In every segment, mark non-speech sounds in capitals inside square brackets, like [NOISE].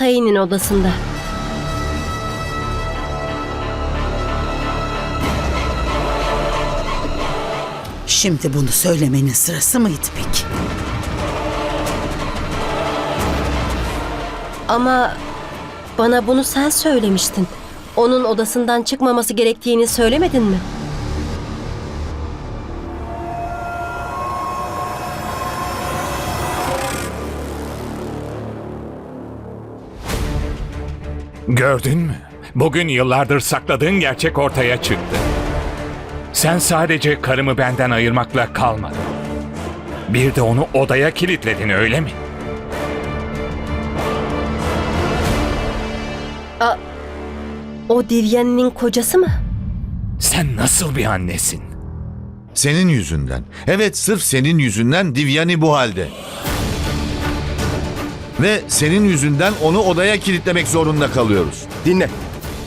Sayı'nın odasında. Şimdi bunu söylemenin sırası mıydı peki? Ama bana bunu sen söylemiştin. Onun odasından çıkmaması gerektiğini söylemedin mi? Gördün mü? Bugün yıllardır sakladığın gerçek ortaya çıktı. Sen sadece karımı benden ayırmakla kalmadın. Bir de onu odaya kilitledin öyle mi? O Divyani'nin kocası mı? Sen nasıl bir annesin? Senin yüzünden. Evet sırf senin yüzünden Divyani bu halde. Ve senin yüzünden onu odaya kilitlemek zorunda kalıyoruz. Dinle.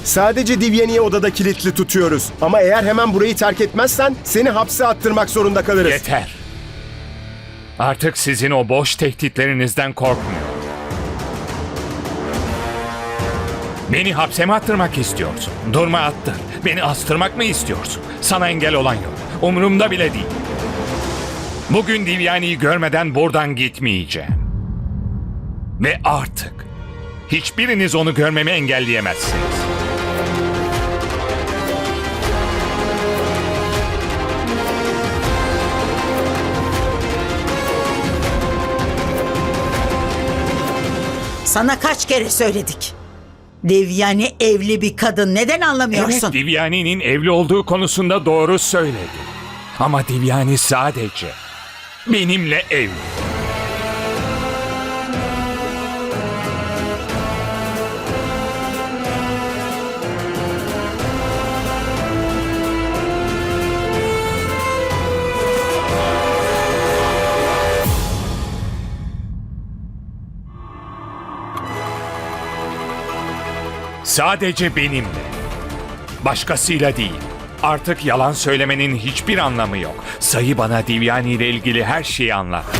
Sadece Divyani'yi odada kilitli tutuyoruz. Ama eğer hemen burayı terk etmezsen seni hapse attırmak zorunda kalırız. Yeter. Artık sizin o boş tehditlerinizden korkmuyorum. Beni hapse mi attırmak istiyorsun? Durma attır. Beni astırmak mı istiyorsun? Sana engel olan yok. Umurumda bile değil. Bugün Divyani'yi görmeden buradan gitmeyeceğim. Ve artık hiçbiriniz onu görmemi engelleyemezsiniz. Sana kaç kere söyledik. Devyani evli bir kadın. Neden anlamıyorsun? Evet Divyani'nin evli olduğu konusunda doğru söyledi. Ama Divyani sadece benimle evli. Sadece benimle. Başkasıyla değil. Artık yalan söylemenin hiçbir anlamı yok. Sayı bana Divyani ile ilgili her şeyi anlattı.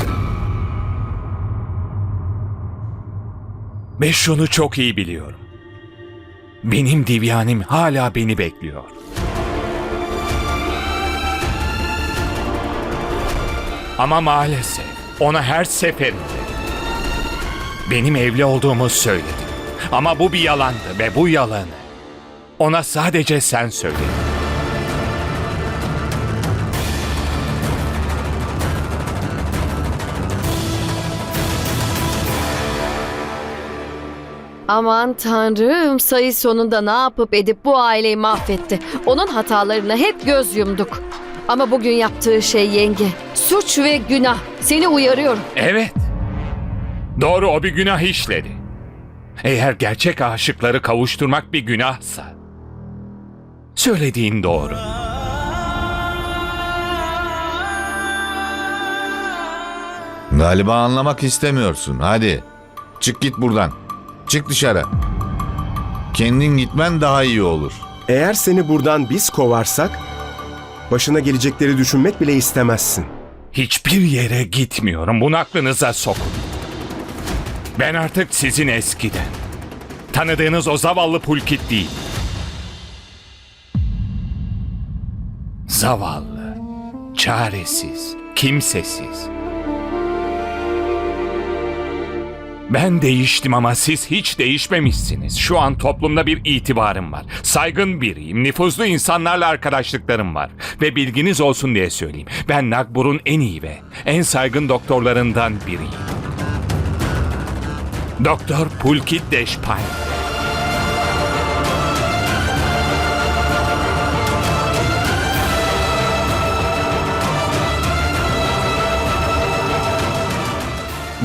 Ve şunu çok iyi biliyorum. Benim Divyanim hala beni bekliyor. Ama maalesef ona her seferinde benim evli olduğumu söyledim. Ama bu bir yalandı ve bu yalanı ona sadece sen söyledin. Aman tanrım sayı sonunda ne yapıp edip bu aileyi mahvetti. Onun hatalarına hep göz yumduk. Ama bugün yaptığı şey yenge. Suç ve günah. Seni uyarıyorum. Evet. Doğru o bir günah işledi. Eğer gerçek aşıkları kavuşturmak bir günahsa. Söylediğin doğru. Galiba anlamak istemiyorsun. Hadi çık git buradan. Çık dışarı. Kendin gitmen daha iyi olur. Eğer seni buradan biz kovarsak başına gelecekleri düşünmek bile istemezsin. Hiçbir yere gitmiyorum. Bunu aklınıza sokun. Ben artık sizin eskiden. Tanıdığınız o zavallı pulkit değil. Zavallı, çaresiz, kimsesiz. Ben değiştim ama siz hiç değişmemişsiniz. Şu an toplumda bir itibarım var. Saygın biriyim. Nüfuzlu insanlarla arkadaşlıklarım var. Ve bilginiz olsun diye söyleyeyim. Ben Nagbur'un en iyi ve en saygın doktorlarından biriyim. Doktor Pulkit Deşpay.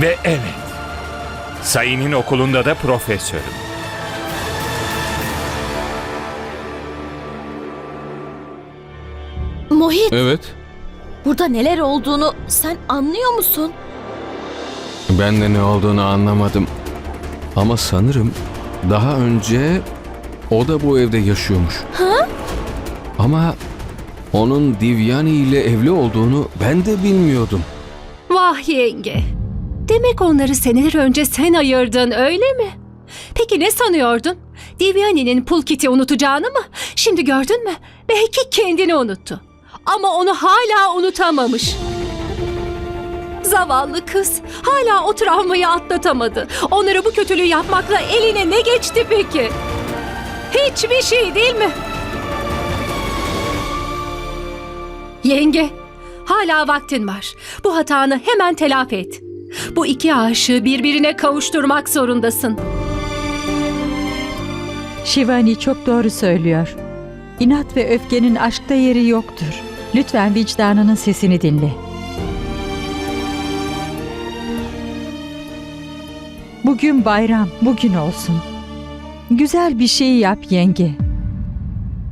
Ve evet, Sayın'ın okulunda da profesörüm. Mohit, Evet. burada neler olduğunu sen anlıyor musun? Ben de ne olduğunu anlamadım. Ama sanırım daha önce o da bu evde yaşıyormuş. Ha? Ama onun Divyani ile evli olduğunu ben de bilmiyordum. Vah yenge. Demek onları seneler önce sen ayırdın öyle mi? Peki ne sanıyordun? Divyani'nin Pulkit'i unutacağını mı? Şimdi gördün mü? Belki kendini unuttu. Ama onu hala unutamamış. Zavallı kız hala o travmayı atlatamadı. Onlara bu kötülüğü yapmakla eline ne geçti peki? Hiçbir şey değil mi? Yenge, hala vaktin var. Bu hatanı hemen telafi et. Bu iki aşığı birbirine kavuşturmak zorundasın. Şivani çok doğru söylüyor. İnat ve öfkenin aşkta yeri yoktur. Lütfen vicdanının sesini dinle. Bugün bayram, bugün olsun. Güzel bir şey yap yenge.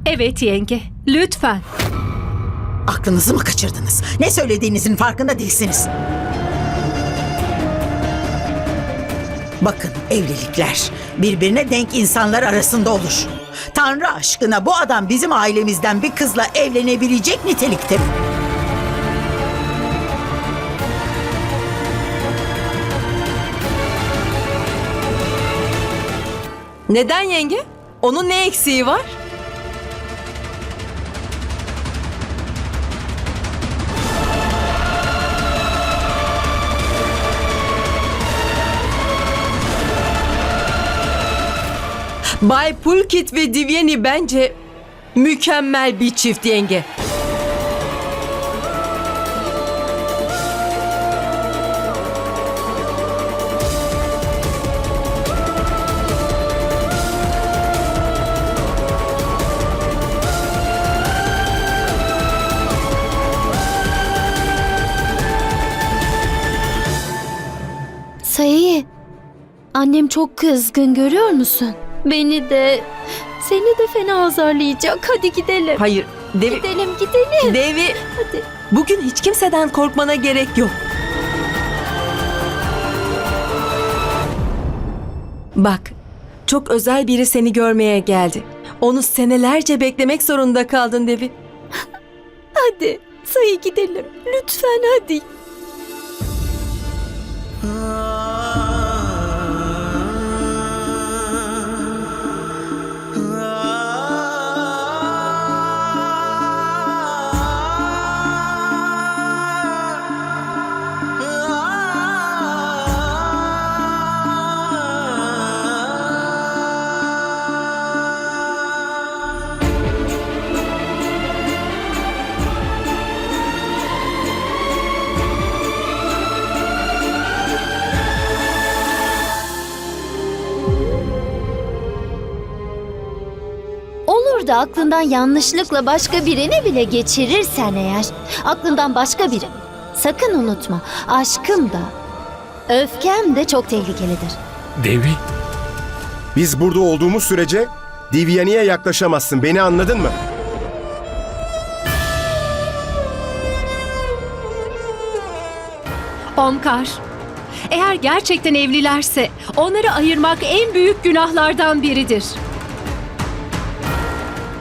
Evet yenge, lütfen. Aklınızı mı kaçırdınız? Ne söylediğinizin farkında değilsiniz. Bakın evlilikler birbirine denk insanlar arasında olur. Tanrı aşkına bu adam bizim ailemizden bir kızla evlenebilecek nitelikte mi? Neden yenge? Onun ne eksiği var? Bay Pulkit ve Divyani bence mükemmel bir çift yenge. Annem çok kızgın görüyor musun? Beni de seni de fena azarlayacak. Hadi gidelim. Hayır, Devi, Gidelim gidelim. Devi Hadi. bugün hiç kimseden korkmana gerek yok. Bak, çok özel biri seni görmeye geldi. Onu senelerce beklemek zorunda kaldın Devi. Hadi. Sayı gidelim. Lütfen hadi. Da aklından yanlışlıkla başka birini bile geçirirsen eğer, aklından başka biri. Sakın unutma, aşkım da, öfkem de çok tehlikelidir. Devi, Biz burada olduğumuz sürece Divyani'ye yaklaşamazsın. Beni anladın mı? Omkar, eğer gerçekten evlilerse onları ayırmak en büyük günahlardan biridir.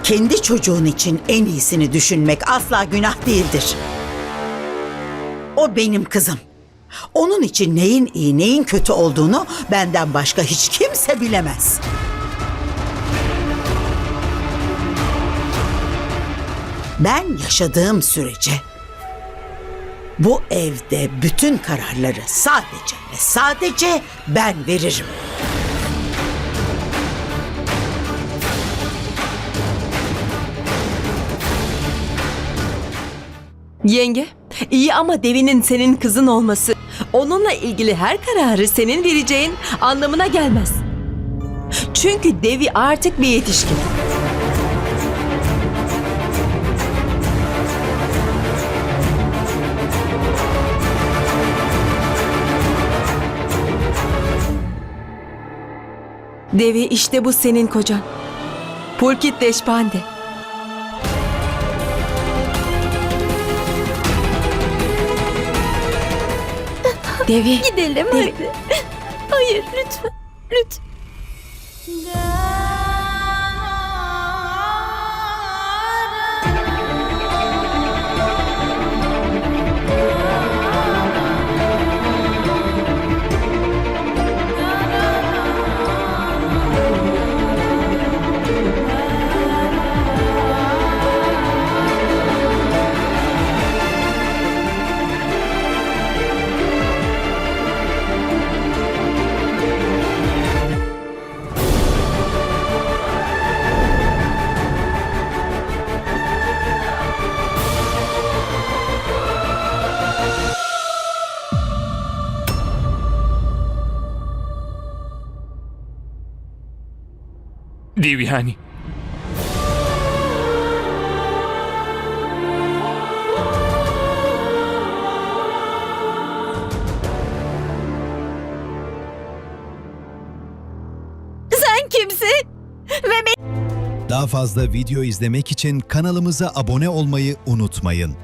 Kendi çocuğun için en iyisini düşünmek asla günah değildir. O benim kızım. Onun için neyin iyi neyin kötü olduğunu benden başka hiç kimse bilemez. Ben yaşadığım sürece bu evde bütün kararları sadece ve sadece ben veririm. Yenge, iyi ama Devi'nin senin kızın olması, onunla ilgili her kararı senin vereceğin anlamına gelmez. Çünkü Devi artık bir yetişkin. Devi işte bu senin kocan. Pulkit Deşpande. Devi. Gidelim Devi- hadi. [LAUGHS] Hayır lütfen, lütfen. Divyani. Sen kimsin? Daha fazla video izlemek için kanalımıza abone olmayı unutmayın.